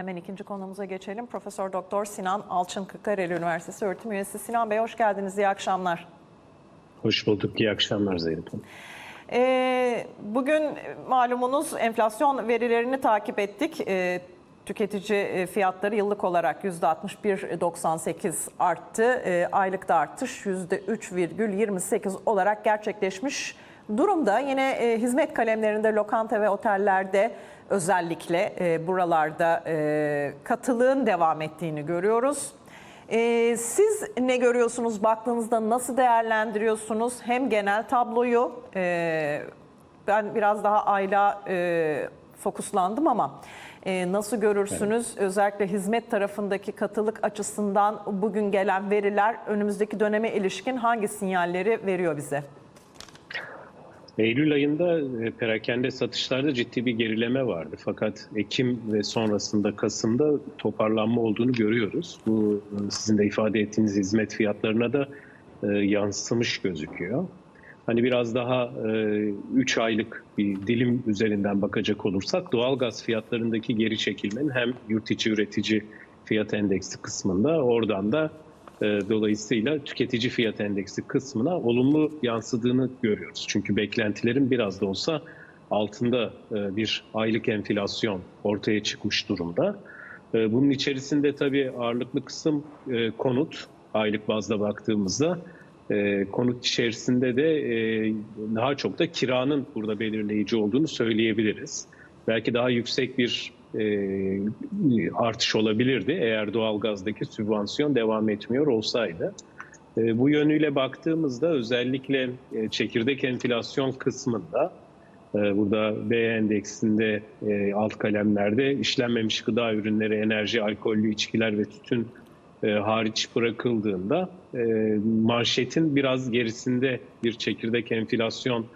Hemen ikinci konumuza geçelim. Profesör Doktor Sinan Alçın Kırklareli Üniversitesi öğretim üyesi. Sinan Bey hoş geldiniz. İyi akşamlar. Hoş bulduk. İyi akşamlar Zeynep Hanım. Ee, bugün malumunuz enflasyon verilerini takip ettik. Ee, tüketici e, fiyatları yıllık olarak %61.98 arttı. Ee, aylıkta artış %3,28 olarak gerçekleşmiş durumda. Yine e, hizmet kalemlerinde, lokanta ve otellerde özellikle e, buralarda e, katılığın devam ettiğini görüyoruz. Ee, siz ne görüyorsunuz baktığınızda nasıl değerlendiriyorsunuz hem genel tabloyu e, ben biraz daha ayla e, fokuslandım ama e, nasıl görürsünüz özellikle hizmet tarafındaki katılık açısından bugün gelen veriler önümüzdeki döneme ilişkin hangi sinyalleri veriyor bize? Eylül ayında e, perakende satışlarda ciddi bir gerileme vardı. Fakat Ekim ve sonrasında Kasım'da toparlanma olduğunu görüyoruz. Bu e, sizin de ifade ettiğiniz hizmet fiyatlarına da e, yansımış gözüküyor. Hani biraz daha 3 aylık bir dilim üzerinden bakacak olursak doğalgaz fiyatlarındaki geri çekilmenin hem yurt içi üretici fiyat endeksi kısmında oradan da Dolayısıyla tüketici fiyat endeksi kısmına olumlu yansıdığını görüyoruz. Çünkü beklentilerin biraz da olsa altında e, bir aylık enflasyon ortaya çıkmış durumda. E, bunun içerisinde tabii ağırlıklı kısım konut aylık bazda baktığımızda. Konut içerisinde de daha çok da kiranın burada belirleyici olduğunu söyleyebiliriz. Belki daha yüksek bir e, artış olabilirdi eğer doğalgazdaki sübvansiyon devam etmiyor olsaydı. E, bu yönüyle baktığımızda özellikle e, çekirdek enflasyon kısmında e, burada B endeksinde e, alt kalemlerde işlenmemiş gıda ürünleri, enerji, alkollü içkiler ve tütün e, hariç bırakıldığında e, manşetin biraz gerisinde bir çekirdek enflasyon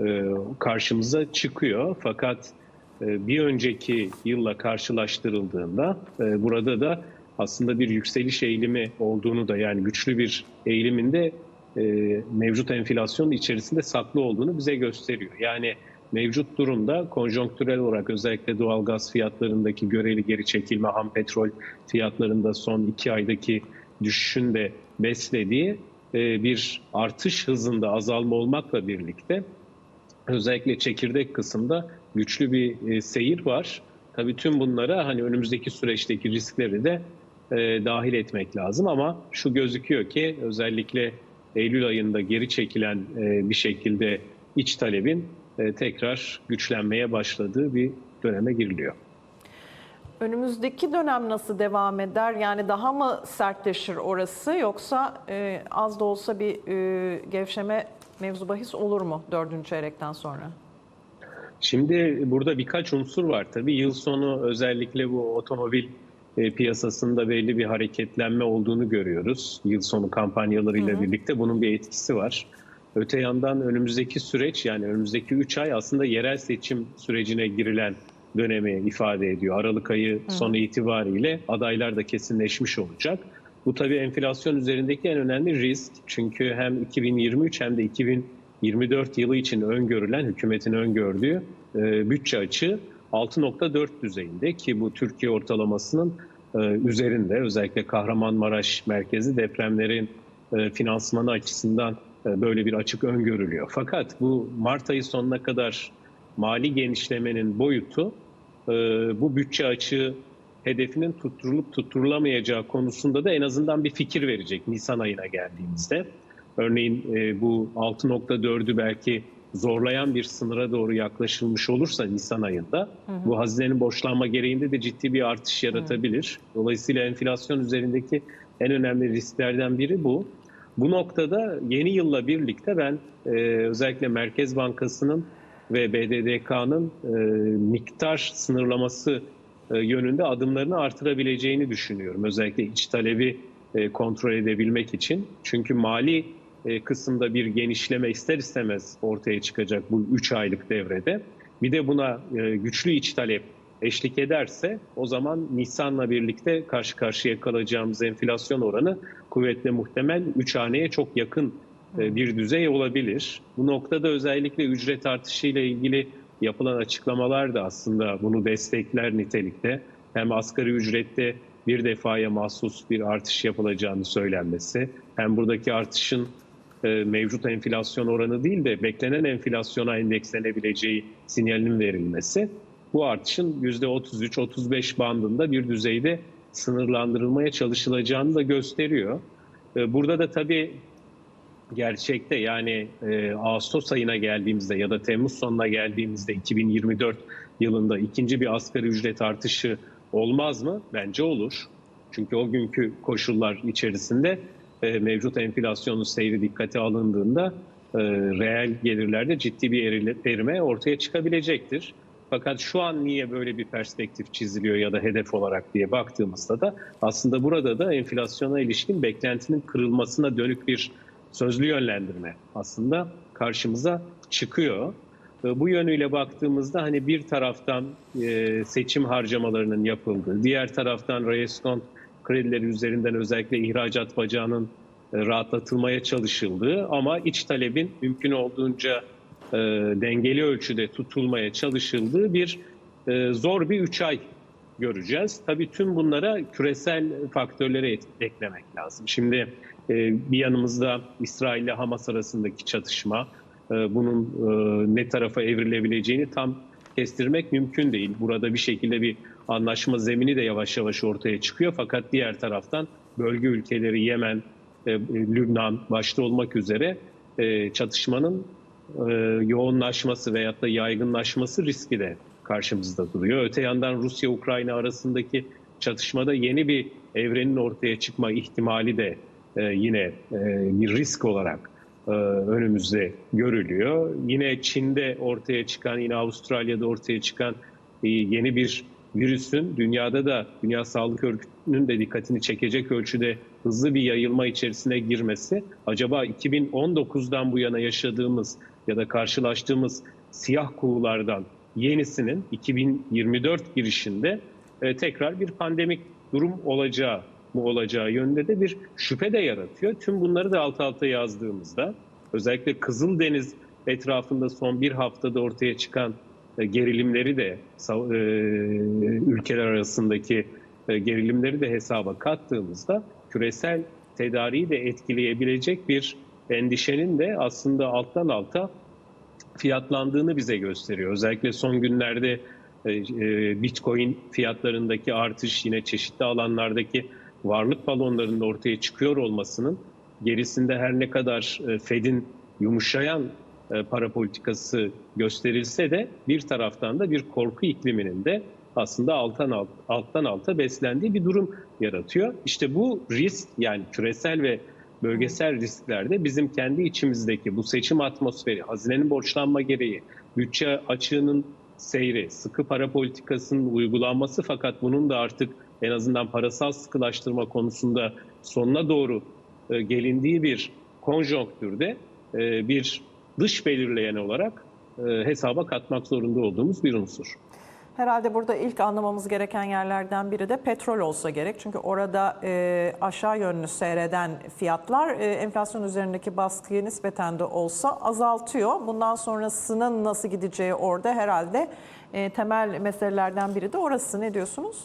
e, karşımıza çıkıyor. Fakat e, bir önceki yılla karşılaştırıldığında e, burada da aslında bir yükseliş eğilimi olduğunu da yani güçlü bir eğiliminde e, mevcut enflasyonun içerisinde saklı olduğunu bize gösteriyor. Yani mevcut durumda konjonktürel olarak özellikle doğal gaz fiyatlarındaki göreli geri çekilme, ham petrol fiyatlarında son iki aydaki düşüşün de beslediği bir artış hızında azalma olmakla birlikte özellikle çekirdek kısımda güçlü bir e, seyir var. Tabii tüm bunlara hani önümüzdeki süreçteki riskleri de e, dahil etmek lazım ama şu gözüküyor ki özellikle Eylül ayında geri çekilen e, bir şekilde iç talebin e, tekrar güçlenmeye başladığı bir döneme giriliyor. Önümüzdeki dönem nasıl devam eder? Yani daha mı sertleşir orası yoksa e, az da olsa bir e, gevşeme mevzu bahis olur mu dördüncü çeyrekten sonra? Şimdi burada birkaç unsur var tabii. Yıl sonu özellikle bu otomobil e, piyasasında belli bir hareketlenme olduğunu görüyoruz. Yıl sonu kampanyalarıyla hı hı. birlikte bunun bir etkisi var. Öte yandan önümüzdeki süreç yani önümüzdeki 3 ay aslında yerel seçim sürecine girilen dönemi ifade ediyor. Aralık ayı sonu itibariyle adaylar da kesinleşmiş olacak. Bu tabii enflasyon üzerindeki en önemli risk. Çünkü hem 2023 hem de 2024 yılı için öngörülen, hükümetin öngördüğü e, bütçe açığı 6.4 düzeyinde ki bu Türkiye ortalamasının e, üzerinde özellikle Kahramanmaraş merkezi depremlerin e, finansmanı açısından e, böyle bir açık öngörülüyor. Fakat bu Mart ayı sonuna kadar mali genişlemenin boyutu e, bu bütçe açığı hedefinin tutturulup tutturulamayacağı konusunda da en azından bir fikir verecek Nisan ayına geldiğimizde. Örneğin e, bu 6.4'ü belki zorlayan bir sınıra doğru yaklaşılmış olursa Nisan ayında hı hı. bu hazinenin borçlanma gereğinde de ciddi bir artış yaratabilir. Hı. Dolayısıyla enflasyon üzerindeki en önemli risklerden biri bu. Bu noktada yeni yılla birlikte ben e, özellikle Merkez Bankası'nın ve BDDK'nın e, miktar sınırlaması yönünde adımlarını artırabileceğini düşünüyorum. Özellikle iç talebi e, kontrol edebilmek için. Çünkü mali e, kısımda bir genişleme ister istemez ortaya çıkacak bu 3 aylık devrede. Bir de buna güçlü iç talep eşlik ederse o zaman Nisan'la birlikte karşı karşıya kalacağımız enflasyon oranı kuvvetle muhtemel 3 haneye çok yakın bir düzey olabilir. Bu noktada özellikle ücret artışı ile ilgili yapılan açıklamalar da aslında bunu destekler nitelikte. hem asgari ücrette bir defaya mahsus bir artış yapılacağını söylenmesi, hem buradaki artışın e, mevcut enflasyon oranı değil de beklenen enflasyona endekslenebileceği sinyalinin verilmesi bu artışın %33-35 bandında bir düzeyde sınırlandırılmaya çalışılacağını da gösteriyor. E, Burada da tabii gerçekte yani e, Ağustos ayına geldiğimizde ya da Temmuz sonuna geldiğimizde 2024 yılında ikinci bir asgari ücret artışı olmaz mı? Bence olur. Çünkü o günkü koşullar içerisinde e, mevcut enflasyonun seyri dikkate alındığında e, reel gelirlerde ciddi bir erime ortaya çıkabilecektir. Fakat şu an niye böyle bir perspektif çiziliyor ya da hedef olarak diye baktığımızda da aslında burada da enflasyona ilişkin beklentinin kırılmasına dönük bir sözlü yönlendirme aslında karşımıza çıkıyor. Bu yönüyle baktığımızda hani bir taraftan e, seçim harcamalarının yapıldığı, diğer taraftan reskont kredileri üzerinden özellikle ihracat bacağının e, rahatlatılmaya çalışıldığı ama iç talebin mümkün olduğunca e, dengeli ölçüde tutulmaya çalışıldığı bir zor bir üç ay göreceğiz. Tabii tüm bunlara küresel faktörleri eklemek lazım. Şimdi e, bir yanımızda İsrail ile Hamas arasındaki çatışma, e, bunun e, ne tarafa evrilebileceğini tam kestirmek mümkün değil. Burada bir şekilde bir anlaşma zemini de yavaş yavaş ortaya çıkıyor. Fakat diğer taraftan bölge ülkeleri Yemen, Lübnan başta olmak üzere çatışmanın yoğunlaşması veyahut da yaygınlaşması riski de karşımızda duruyor. Öte yandan Rusya-Ukrayna arasındaki çatışmada yeni bir evrenin ortaya çıkma ihtimali de e, yine e, bir risk olarak e, önümüzde görülüyor. Yine Çin'de ortaya çıkan, yine Avustralya'da ortaya çıkan e, yeni bir virüsün dünyada da Dünya Sağlık Örgütü'nün de dikkatini çekecek ölçüde hızlı bir yayılma içerisine girmesi acaba 2019'dan bu yana yaşadığımız ya da karşılaştığımız siyah kuğulardan yenisinin 2024 girişinde e, tekrar bir pandemik durum olacağı mı olacağı yönünde de bir şüphe de yaratıyor. Tüm bunları da alt alta yazdığımızda özellikle Kızıldeniz etrafında son bir haftada ortaya çıkan e, gerilimleri de e, ülkeler arasındaki gerilimleri de hesaba kattığımızda küresel tedariği de etkileyebilecek bir endişenin de aslında alttan alta fiyatlandığını bize gösteriyor. Özellikle son günlerde e, e, Bitcoin fiyatlarındaki artış yine çeşitli alanlardaki varlık balonlarının ortaya çıkıyor olmasının gerisinde her ne kadar e, Fed'in yumuşayan para politikası gösterilse de bir taraftan da bir korku ikliminin de aslında alttan alt, alttan alta beslendiği bir durum yaratıyor. İşte bu risk yani küresel ve bölgesel risklerde bizim kendi içimizdeki bu seçim atmosferi, hazinenin borçlanma gereği, bütçe açığının seyri, sıkı para politikasının uygulanması fakat bunun da artık en azından parasal sıkılaştırma konusunda sonuna doğru e, gelindiği bir konjonktürde e, bir dış belirleyen olarak e, hesaba katmak zorunda olduğumuz bir unsur. Herhalde burada ilk anlamamız gereken yerlerden biri de petrol olsa gerek. Çünkü orada e, aşağı yönlü seyreden fiyatlar e, enflasyon üzerindeki baskıyı nispeten de olsa azaltıyor. Bundan sonrasının nasıl gideceği orada herhalde e, temel meselelerden biri de orası. Ne diyorsunuz?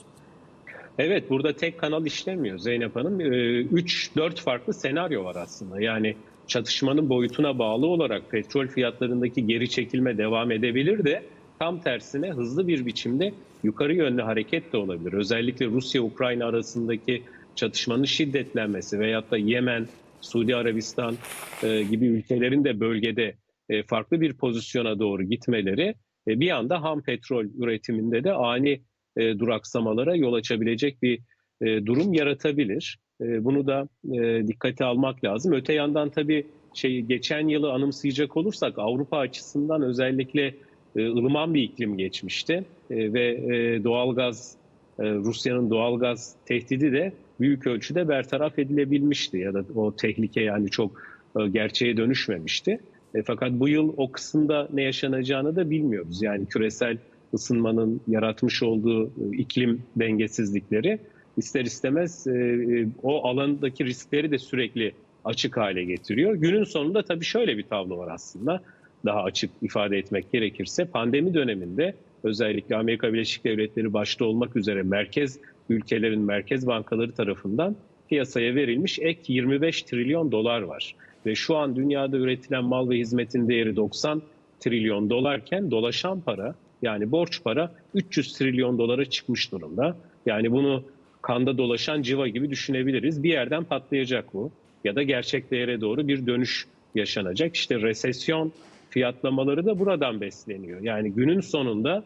Evet burada tek kanal işlemiyor Zeynep Hanım. 3-4 farklı senaryo var aslında. Yani çatışmanın boyutuna bağlı olarak petrol fiyatlarındaki geri çekilme devam edebilir de tam tersine hızlı bir biçimde yukarı yönlü hareket de olabilir. Özellikle Rusya-Ukrayna arasındaki çatışmanın şiddetlenmesi veyahut da Yemen, Suudi Arabistan e, gibi ülkelerin de bölgede e, farklı bir pozisyona doğru gitmeleri e, bir anda ham petrol üretiminde de ani e, duraksamalara yol açabilecek bir e, durum yaratabilir. E, bunu da e, dikkate almak lazım. Öte yandan tabii şey geçen yılı anımsayacak olursak Avrupa açısından özellikle ılıman bir iklim geçmişti E, ve e, doğalgaz e, Rusya'nın doğalgaz tehdidi de büyük ölçüde bertaraf edilebilmişti ya da o tehlike yani çok e, gerçeğe dönüşmemişti. E, fakat bu yıl o kısımda ne yaşanacağını da bilmiyoruz. Yani küresel ısınmanın yaratmış olduğu e, iklim dengesizlikleri ister istemez e, e, o alandaki riskleri de sürekli açık hale getiriyor. Günün sonunda tabii şöyle bir tablo var aslında. Daha açık ifade etmek gerekirse pandemi döneminde özellikle Amerika Birleşik Devletleri başta olmak üzere merkez ülkelerin merkez bankaları tarafından piyasaya verilmiş ek 25 trilyon dolar var. Ve şu an dünyada üretilen mal ve hizmetin değeri 90 trilyon dolarken dolaşan para yani borç para 300 trilyon dolara çıkmış durumda. Yani bunu kanda dolaşan civa gibi düşünebiliriz. Bir yerden patlayacak bu ya da gerçek değere doğru bir dönüş yaşanacak. İşte resesyon fiyatlamaları da buradan besleniyor. Yani günün sonunda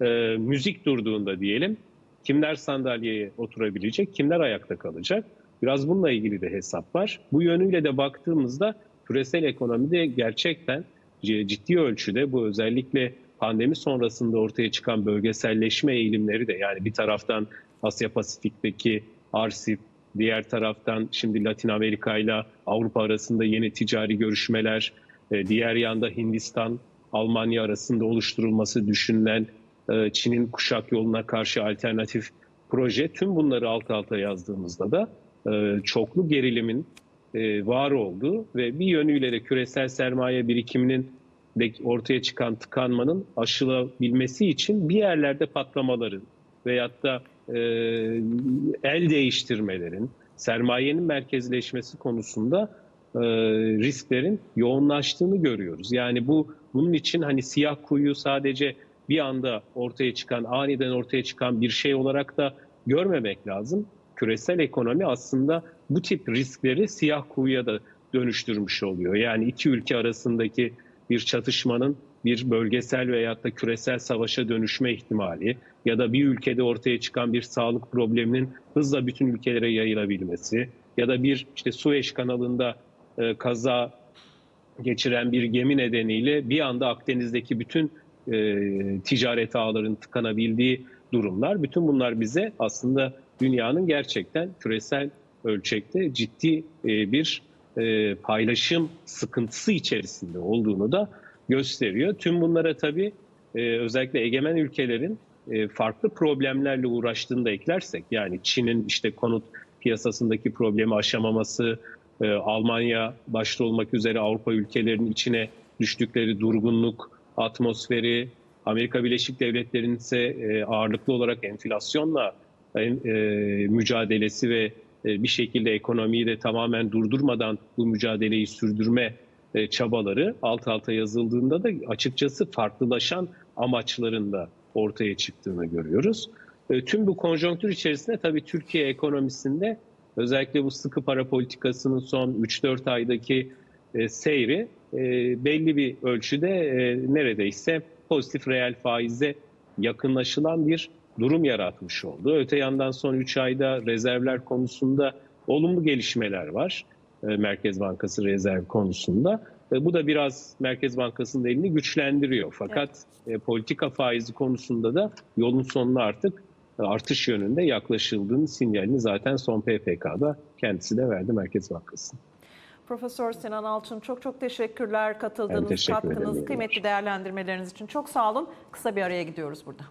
e, müzik durduğunda diyelim kimler sandalyeye oturabilecek, kimler ayakta kalacak? Biraz bununla ilgili de hesap var. Bu yönüyle de baktığımızda küresel ekonomide gerçekten ciddi ölçüde bu özellikle pandemi sonrasında ortaya çıkan bölgeselleşme eğilimleri de yani bir taraftan Asya Pasifik'teki RCEP, diğer taraftan şimdi Latin Amerika ile Avrupa arasında yeni ticari görüşmeler, diğer yanda Hindistan, Almanya arasında oluşturulması düşünülen e, Çin'in kuşak yoluna karşı alternatif proje. Tüm bunları alt alta yazdığımızda da e, çoklu gerilimin var olduğu ve bir yönüyle de küresel sermaye birikiminin ortaya çıkan tıkanmanın aşılabilmesi için bir yerlerde patlamaların veyahut da el değiştirmelerin, sermayenin merkezleşmesi konusunda risklerin yoğunlaştığını görüyoruz. Yani bu bunun için hani siyah kuyu sadece bir anda ortaya çıkan, aniden ortaya çıkan bir şey olarak da görmemek lazım. Küresel ekonomi aslında bu tip riskleri siyah kuyuya da dönüştürmüş oluyor. Yani iki ülke arasındaki bir çatışmanın bir bölgesel veyahut da küresel savaşa dönüşme ihtimali ya da bir ülkede ortaya çıkan bir sağlık probleminin hızla bütün ülkelere yayılabilmesi ya da bir işte Sueş kanalında e, kaza geçiren bir gemi nedeniyle bir anda Akdeniz'deki bütün e, ticaret ağlarının tıkanabildiği durumlar. Bütün bunlar bize aslında dünyanın gerçekten küresel ölçekte ciddi e, bir e, paylaşım sıkıntısı içerisinde olduğunu da gösteriyor. Tüm bunlara tabii e, özellikle egemen ülkelerin e, farklı problemlerle uğraştığını da eklersek yani Çin'in işte konut piyasasındaki problemi aşamaması, e, Almanya başta olmak üzere Avrupa ülkelerinin içine düştükleri durgunluk atmosferi, Amerika Birleşik Devletleri'nin ise e, ağırlıklı olarak enflasyonla e, mücadelesi ve e, bir şekilde ekonomiyi de tamamen durdurmadan bu mücadeleyi sürdürme e, çabaları alt alta yazıldığında da açıkçası farklılaşan amaçlarında ortaya çıktığını görüyoruz. E, tüm bu konjonktür içerisinde tabii Türkiye ekonomisinde özellikle bu sıkı para politikasının son 3-4 aydaki seyri belli bir ölçüde neredeyse pozitif reel faize yakınlaşılan bir durum yaratmış oldu. Öte yandan son 3 ayda rezervler konusunda olumlu gelişmeler var. Merkez Bankası rezerv konusunda. Bu da biraz Merkez Bankası'nın elini güçlendiriyor. Fakat evet. politika faizi konusunda da yolun sonuna artık artış yönünde yaklaşıldığını sinyalini zaten son PPK'da kendisi de verdi Merkez Bankası. Profesör Sinan Alçın çok çok teşekkürler katıldığınız, teşekkür katkınız, ederim. kıymetli değerlendirmeleriniz için çok sağ olun. Kısa bir araya gidiyoruz burada.